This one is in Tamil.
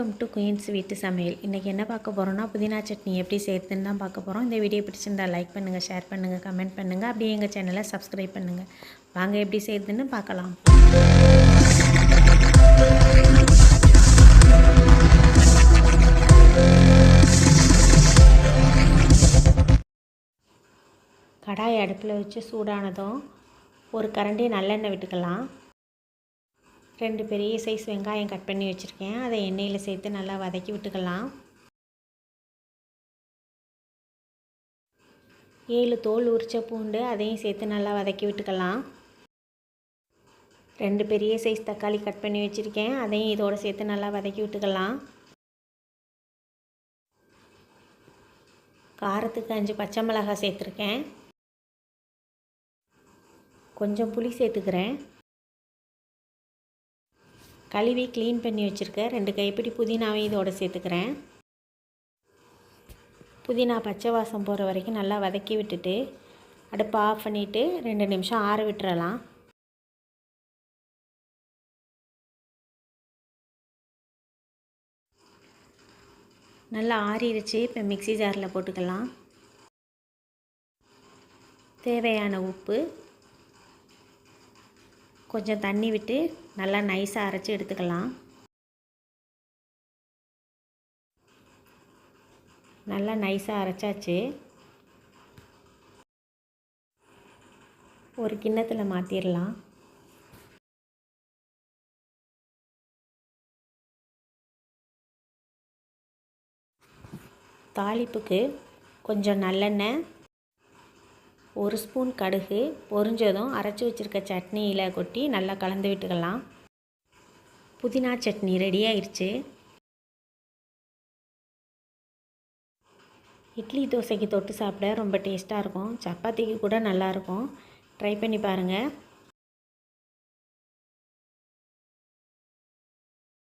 வெல்கம் டு குயின்ஸ் வீட்டு சமையல். இன்றைக்கி என்ன பார்க்க போகிறோம்னா புதினா சட்னி எப்படி சேர்த்துன்னு தான் பார்க்க போகிறோம் இந்த வீடியோ பிடிச்சிருந்தா லைக் பண்ணுங்கள் ஷேர் பண்ணுங்கள் கமெண்ட் பண்ணுங்கள் அப்படியே எங்கள் சேனலை சப்ஸ்கிரைப் பண்ணுங்கள் வாங்க எப்படி செய்யறதுன்னு பார்க்கலாம். கடாய் அடுப்பில் வச்சு சூடானதும் ஒரு கரண்டி நல்லெண்ணெய் விட்டுக்கலாம். ரெண்டு பெரிய சைஸ் வெங்காயம் கட் பண்ணி வச்சுருக்கேன். அதை எண்ணெயில் சேர்த்து நல்லா வதக்கி விட்டுக்கலாம். ஏழு தோல் உரிச்ச பூண்டு அதையும் சேர்த்து நல்லா வதக்கி விட்டுக்கலாம். ரெண்டு பெரிய சைஸ் தக்காளி கட் பண்ணி வச்சுருக்கேன். அதையும் இதோடு சேர்த்து நல்லா வதக்கி விட்டுக்கலாம். காரத்துக்கு அஞ்சு பச்சை மிளகாய் சேர்த்துருக்கேன். கொஞ்சம் புளி சேர்த்துக்கிறேன். கழுவி க்ளீன் பண்ணி வச்சுருக்கேன் ரெண்டு கைப்பிடி புதினாவையும் இதோடு சேர்த்துக்கிறேன். புதினா பச்சை வாசம் போகிற வரைக்கும் நல்லா வதக்கி விட்டுட்டு அடுப்பை ஆஃப் பண்ணிவிட்டு ரெண்டு நிமிஷம் ஆற விட்டுறலாம். நல்லா ஆறிடுச்சு. இப்போ மிக்சி ஜாரில் போட்டுக்கலாம். தேவையான உப்பு கொஞ்சம் தண்ணி விட்டு நல்லா நைஸாக அரைச்சி எடுத்துக்கலாம். நல்லா நைஸாக அரைச்சாச்சு. ஒரு கிண்ணத்தில் மாற்றிடலாம் தாளிப்புக்கு கொஞ்சம் நல்லெண்ணெய் ஒரு ஸ்பூன் கடுகு பொரிஞ்சதும் அரைச்சி வச்சுருக்க சட்னியில் கொட்டி நல்லா கலந்து விட்டுக்கலாம். புதினா சட்னி ரெடி ஆயிடுச்சு இட்லி தோசைக்கு தொட்டு சாப்பிட ரொம்ப டேஸ்ட்டாக இருக்கும். சப்பாத்திக்கு கூட நல்லாயிருக்கும் ட்ரை பண்ணி பாருங்கள்